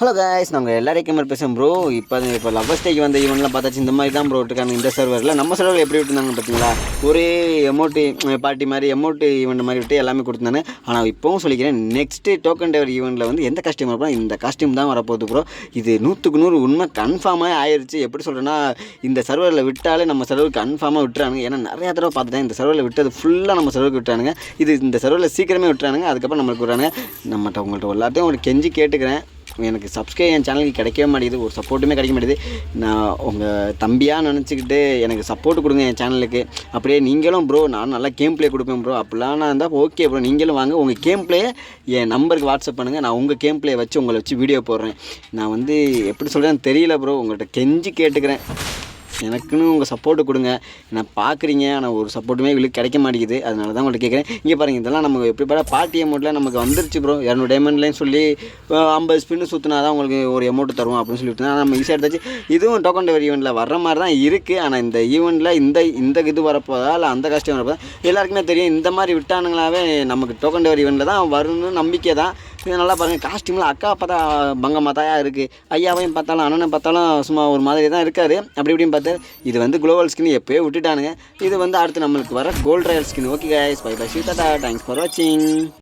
Hello guys நாங்கள் எல்லாரையும் camera பேசுகிறோம் ப்ரோ இப்போ இப்போ லவ் ஸ்டேஜ் வந்த ஈவெண்ட்லாம் பார்த்தாச்சு. இந்த மாதிரி தான் ப்ரோ இருக்காங்க இந்த சர்வரில் நம்ம சர்வரில் எப்படி விட்டுருந்தாங்க பார்த்தீங்களா? ஒரே எமௌண்ட்டு பார்ட்டி மாதிரி எமௌண்ட்டு ஈவெண்ட் மாதிரி விட்டு எல்லாமே கொடுத்தாங்க ஆனால் இப்போவும் சொல்லிக்கிறேன் நெக்ஸ்ட்டு டோக்கன் டெவர் ஈவெண்ட்டில் வந்து எந்த காஸ்டியூம் வரப்போ இந்த காஸ்டியூம் தான் வரப்போகுது ப்ரோ இது நூற்றுக்கு நூறு உண்மை கன்ஃபார்மாக ஆயிடுச்சு எப்படி சொல்கிறேன்னா இந்த சர்வரில் விட்டாலே நம்ம சர்வருக்கு கன்ஃபார்மாக விட்டுறானுங்க. ஏன்னா நிறையா தடவை பார்த்துட்டேன் இந்த சர்வரில் விட்டது ஃபுல்லாக நம்ம சர்வருக்கு விட்டானுங்க இது இந்த சர்வரில் சீக்கிரமே விட்டுறானுங்க. அதுக்கப்புறம் நம்மளுக்கு விட்றானுங்க. நம்மகிட்ட உங்கள்கிட்ட எல்லாத்தையும் ஒரு கெஞ்சி கேட்டுக்கிறேன். எனக்கு சப்ஸ்கிரைப் என் சேனலுக்கு கிடைக்கவே மாட்டேங்குது. ஒரு சப்போர்ட்டுமே கிடைக்க மாட்டேங்குது. நான் உங்கள் தம்பியாக நினச்சிக்கிட்டு எனக்கு சப்போர்ட் கொடுங்க என் சேனலுக்கு அப்படியே நீங்களும் ப்ரோ நான் நல்லா கேம் ப்ளே கொடுப்பேன் ப்ரோ அப்படிலாம் நான் இருந்தால் ஓகே ப்ரோ நீங்களும் வாங்க. உங்கள் கேம் ப்ளே என் நம்பருக்கு வாட்ஸ்அப் பண்ணுங்கள் நான் உங்கள் கேம் ப்ளே வச்சு உங்களை வச்சு வீடியோ போடுறேன். நான் வந்து எப்படி சொல்கிறேன்னு தெரியல ப்ரோ உங்கள்கிட்ட கெஞ்சி கேட்டுக்கிறேன். எனக்குன்னு உங்கள் சப்போர்ட்டு கொடுங்க. என்ன பார்க்குறீங்க ஆனால் ஒரு சப்போர்ட்டுமே இவளுக்கு கிடைக்க மாட்டேங்குது. அதனால தான் உங்கள்கிட்ட கேட்குறேன் இங்கே பாருங்கள் இதெல்லாம் நமக்கு எப்படி பார்த்தா பார்ட்டி அமௌண்ட்டில் நமக்கு வந்துருச்சு ப்ரோ இரநூறு டைமண்ட்லேன்னு சொல்லி ஐம்பது ஸ்பின்னு சுற்றினா தான் உங்களுக்கு ஒரு அமௌண்ட் தருவோம் அப்படின்னு சொல்லிட்டு தான் நம்ம ஈஸியாக எடுத்தாச்சு. இதுவும் டோக்கன் டெவரி ஈவெண்ட்டில் வர்ற மாதிரி தான் இருக்குது ஆனால் இந்த ஈவெண்ட்டில் இந்த இந்த இது வரப்போதா இல்லை அந்த கஷ்டம் வரப்போதா எல்லாருக்குமே தெரியும். இந்த மாதிரி விட்டானுங்களாவே நமக்கு டோக்கன் டெவரி ஈவெண்ட்டில் தான் வரும்னு நம்பிக்கை தான். இது நல்லா பாருங்கள் காஸ்டியூமில் அக்கா பார்த்தா பங்கமாக தாயா இருக்குது ஐயாவையும் பார்த்தாலும் அண்ணனை பார்த்தாலும் சும்மா ஒரு மாதிரி தான் இருக்காது அப்படி இப்படின்னு பார்த்து இது வந்து குளோபல் ஸ்கின் எப்போயே விட்டுட்டானுங்க. இது வந்து அடுத்து நம்மளுக்கு வர gold royal skin okay guys bye bye Seetha thanks for வாட்சிங்